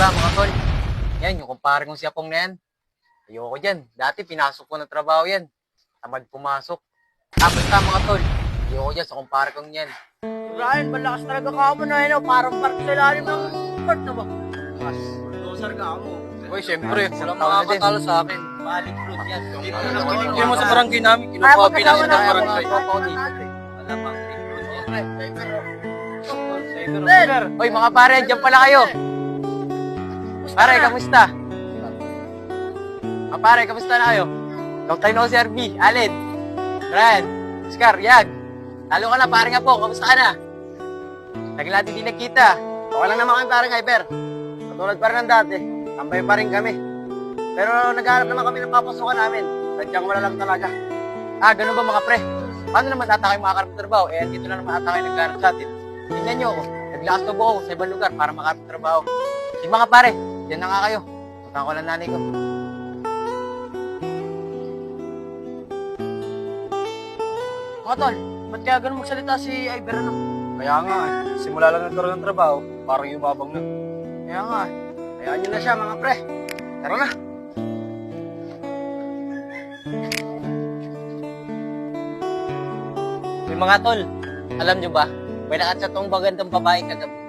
ba mga tol? Yan, yung kumpare kong si Apong na yan. Ayoko dyan. Dati pinasok ko ng trabaho yan. Tamad pumasok. Ah, basta mga tol. Ayoko dyan sa kumpare kong yan. Ryan, malakas talaga ka mo na yun. oh. Parang park sa ilalim ng court na ba? Mas, bulldozer ka mo. Uy, na din. makakatalo sa akin. Balik fruit yan. Hindi mo sa barangay namin. Kinukopi namin ng barangay. Wala pang fruit yan. Cyber. Uy, mga pare, dyan pala kayo. Pare, kamusta? Mga pare, kamusta na kayo? Long time no si RB, Alin, Brian, Oscar, Yag. Talo ka na, pare nga po, kamusta ka na? Tagal natin di nagkita. Okay lang naman kami parang hyper. Katulad pa rin ng dati. Tambay pa rin kami. Pero naghahanap naman kami ng papasukan namin. Sadyang wala lang talaga. Ah, ganun ba mga pre? Paano naman ata kayo makakarap ng trabaho? Eh, dito na naman ata kayo nagkaroon sa atin. Tingnan nyo ako, naglakas na ako sa ibang lugar para makakarap ng trabaho. Sige mga pare, yan na nga kayo. Punta ko lang nanay ko. Mga tol, ba't kaya ganun magsalita si Iber ano? Kaya nga eh, simula lang nagkaroon ng trabaho, parang yumabang na. Kaya nga, hayaan nyo na siya mga pre. Tara na. May mga tol, alam nyo ba, may nakachat tong magandang babae kagabi.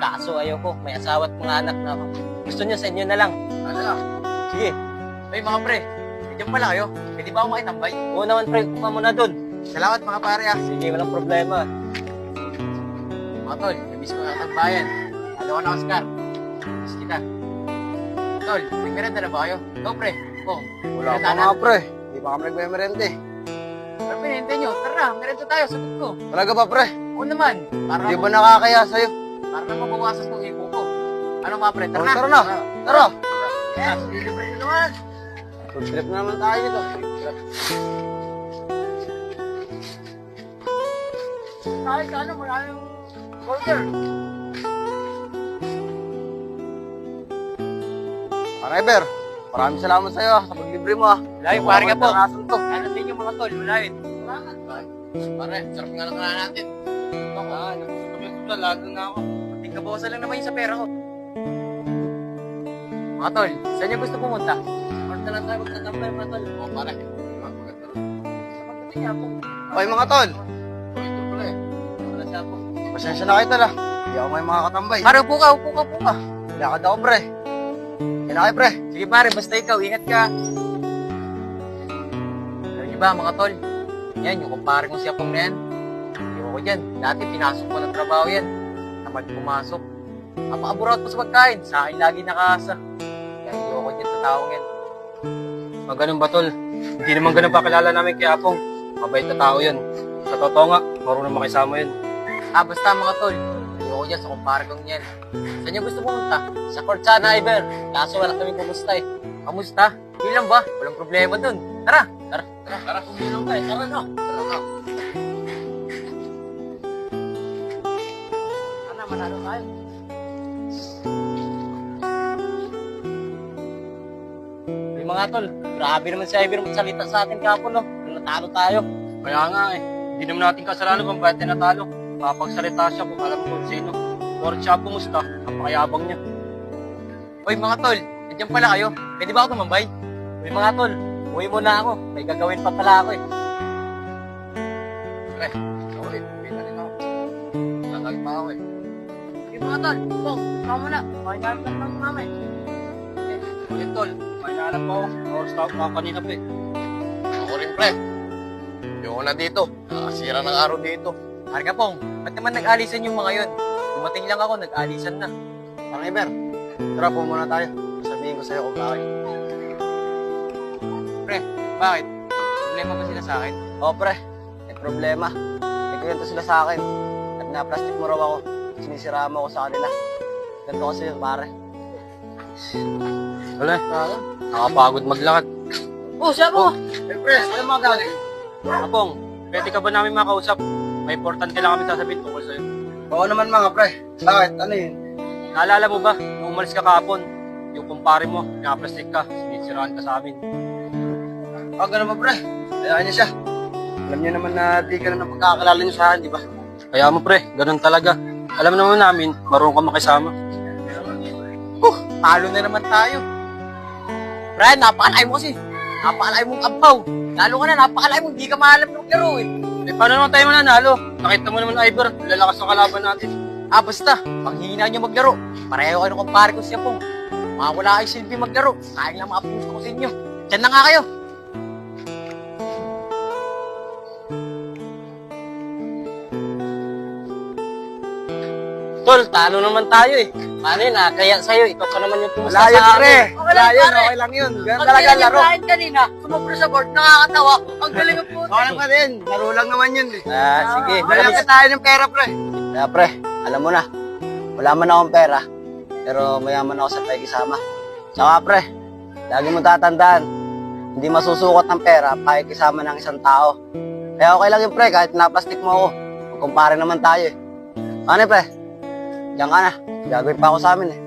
Kaso ayoko, may asawa at mga anak na ako. Gusto nyo sa inyo na lang. Ano lang? Sige. Ay mga pre, nandiyan pala kayo. Pwede ba ako makitambay? Oo naman pre, kuha mo na dun. Salamat mga pare ah. Sige, walang problema. Mga tol, nabis ko na bayan. Halo ka na Oscar. Miss kita. Tol, nagmerenda na ba kayo? Go pre. Oh, Wala pa nga pre, hindi pa kami nagmemerente. Ano pinahintay nyo? Tara, merenda tayo. Sagot ko. Talaga ba pre? Oo naman. Para Di ba nakakaya sa'yo? Para na mabawasan ng ipo ko. Ano mga pre? Tara Oh, na. tara na. Tara! Yes, delivery na naman. Food trip na naman tayo dito. Kahit ano, maraming burger. Pariber, maraming salamat sa'yo ah, sa paglibre mo ah. Yung pare nga po. Ano din yung mga tol? Wala yun. Pare, sarap nga lang na natin. Ako, ah, nakusubla, lalo na ako. Kabawasan lang naman yung sa pera ko. Mga tol, saan niyo gusto pumunta? Orta lang tayo magtatambay mga tol. Oo, pare. Pagdating po. Okay mga tol, ito pala eh. Wala siya po. pasensya na kayo tala. Hindi ako may makakatambay. Pare, upo ka, upo ka, upo ka. Lakad ako pre. Yan na kayo pre. Sige pare, basta ikaw, ingat ka. Alam niyo ba mga tol? Yan, yung kumpare kong si Apong na yan. Ayoko dyan. Dati pinasok ko ng trabaho yan. Tamad pumasok. Napaka-abroad pa sa pagkain. Sa akin lagi nakasa. Kaya ayoko dyan sa taong yan. Ah, ganun ba tol? Hindi naman ganun pa kilala namin kay Apong. Mabait na tao yun. Sa totoo nga, marunong makisama yun. Ah, basta mga tol. Ayoko dyan sa kumpare kong yan. Saan niyo gusto pumunta? Sa Cortana, Iber. Kaso wala kami kumusta eh. Kamusta? Hindi lang ba? Walang problema dun. Tara, tara, tara, tara. Kung lang tayo, tara na. Tara na. Manalo tayo. Mga tol, grabe naman si Iber magsalita sa atin kapon, no? Natalo tayo. Kaya nga eh, hindi naman natin kasalanan kung bakit natalo. Kapagsalita siya kung alam kung sino. Or siya kumusta, napakayabang niya. Oy mga tol, nandiyan pala kayo. Pwede ba ako tumambay? Oy mga tol, uwi muna ako. May gagawin pa pala ako eh. Pre, na rin ako. Lalagay pa ako eh. Mga tol, Bong, ikaw muna. Pakinggan ka ng mama eh. Ulit tol, may nahanap ako. Or stop ako kanina pa eh. Ako rin pre. Ayoko na dito. Nakasira ng araw dito. Harga pong, ba't naman nag-alisan yung mga yon? Dumating lang ako, nag-alisan na. Parang Iber, tara po muna tayo. Sabihin ko sa'yo kung bakit. Pre, bakit? Problema ba sila sa akin? Oo pre, may problema. May kwento sila sa akin. At na-plastic mo raw ako. Sinisiraan mo ako sa kanila. Ganito kasi yun pare. Wala, nakapagod maglakad. Oh, siya po. Hey pre, ano mga galing? Apong, pwede ka ba namin makausap? May importante lang kami sasabihin tungkol sa'yo. Oo naman mga pre. Bakit? Ano yun? Naalala mo ba, nung umalis ka kahapon, yung kumpare mo, na-plastic ka, sinisiraan ka sa amin. Ah, ganun ba pre? Kaya niya siya. Alam niyo naman na di ka na napagkakalala niyo sa akin, di ba? Kaya mo pre, ganun talaga. Alam naman namin, marunong ka makisama. talo na naman tayo. Brian, napakalay mo kasi. Napakalay mong abaw. Lalo ka na, napakalay mo, hindi ka maalam ng laro eh. Eh, paano naman tayo mananalo? Nakita mo naman, Ivor, lalakas ang kalaban natin. Ah, basta, panghihina nyo maglaro. Pareho kayo ng kumpare ko siya pong. Mga wala kayo silbi maglaro. Sayang lang mga ko sa inyo. Diyan na nga kayo. Tol, talo naman tayo eh. Paano yun, nakakaya sa'yo. Ikaw pa naman yung pumusta Wala yun, sa pre. akin. Wala yun, okay lang yun. Ganun talaga ang laro. kanina, sumubro sa board, nakakatawa. Ang galing ang puto. Okay lang pa din. Laro lang naman yun eh. Ah, sige. Dala ka tayo ng pera, pre. Kaya pre, alam mo na, wala man akong pera, pero mayaman ako sa pakikisama. Tsaka pre, lagi mo tatandaan, hindi masusukot ng pera pakikisama ng isang tao. Kaya okay lang yun pre, kahit naplastik mo ako, magkumpare naman tayo eh. Ano pre? Diyan ka na, gagawin pa ako sa amin eh.